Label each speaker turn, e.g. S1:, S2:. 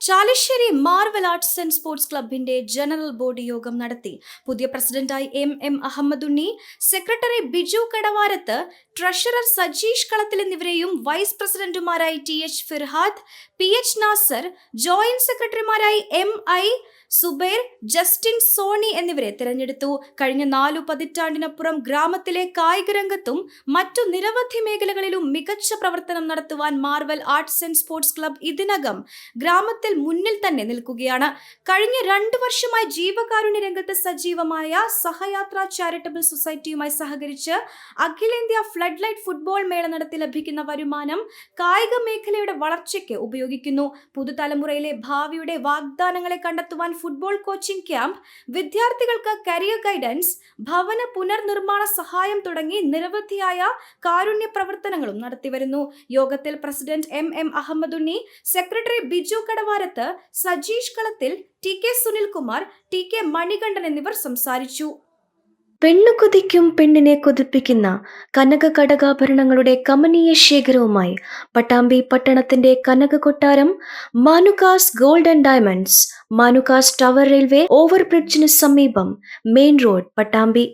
S1: Chalissery Marvel arts and sports ക്ലബിന്റെ general board യോഗം നടത്തി. പുതിയ പ്രസിഡന്റായി M M Ahammedunni secretary Biju Kadavarath treasurer Sajeesh Kalathil എന്നിവരെയും vice പ്രസിഡന്റുമാരായി T H Firhad P H Nasar joint സെക്രട്ടറിമാരായി M I Zubair Justin Sony എന്നിവരെ തിരഞ്ഞെടുത്തു. കഴിഞ്ഞ നാലു പതിറ്റാണ്ടിനപ്പുറം ഗ്രാമത്തിലെ കായിക രംഗത്തും മറ്റു നിരവധി മേഖലകളിലും മികച്ച പ്രവർത്തനം നടത്തുവാൻ Marvel arts and sports club ഇതിനകം ഗ്രാമത്തിൽ മുന്നിൽ തന്നെ നിൽക്കുകയാണ്. കഴിഞ്ഞ രണ്ടു വർഷമായി ജീവകാരുണ്യ രംഗത്ത് സജീവമായ സഹയാത്ര ചാരിറ്റബിൾ സൊസൈറ്റിയുമായി സഹകരിച്ച് അഖിലേന്ത്യാ ഫ്ലഡ് ലൈറ്റ് ഫുട്ബോൾ മേള നടത്തി ലഭിക്കുന്ന വരുമാനം കായിക മേഖലയുടെ വളർച്ചയ്ക്ക് ഉപയോഗിക്കുന്നു. പുതുതലമുറയിലെ ഭാവിയുടെ വാഗ്ദാനങ്ങളെ കണ്ടെത്തുവാൻ ഫുട്ബോൾ കോച്ചിംഗ് ക്യാമ്പ് വിദ്യാർത്ഥികൾക്ക് കരിയർ ഗൈഡൻസ് ഭവന പുനർനിർമ്മാണ സഹായം തുടങ്ങി നിരവധിയായ കാരുണ്യ പ്രവർത്തനങ്ങളും നടത്തിവരുന്നു. യോഗത്തിൽ president M M Ahammedunni secretary Biju Kadavarath Sajeesh Kalathil T K Sunilkumar T K Manikandan എന്നിവർ സംസാരിച്ചു. പെണ്ണു കൊതിക്കും പെണ്ണിനെ കൊതിപ്പിക്കുന്ന കനക കടകാഭരണങ്ങളുടെ കമനീയ ശേഖരവുമായി പട്ടാമ്പി പട്ടണത്തിന്റെ കനക കൊട്ടാരം Manukas gold and diamonds Manukas tower railway ഓവർബ്രിഡ്ജിന് സമീപം മെയിൻ റോഡ് പട്ടാമ്പി.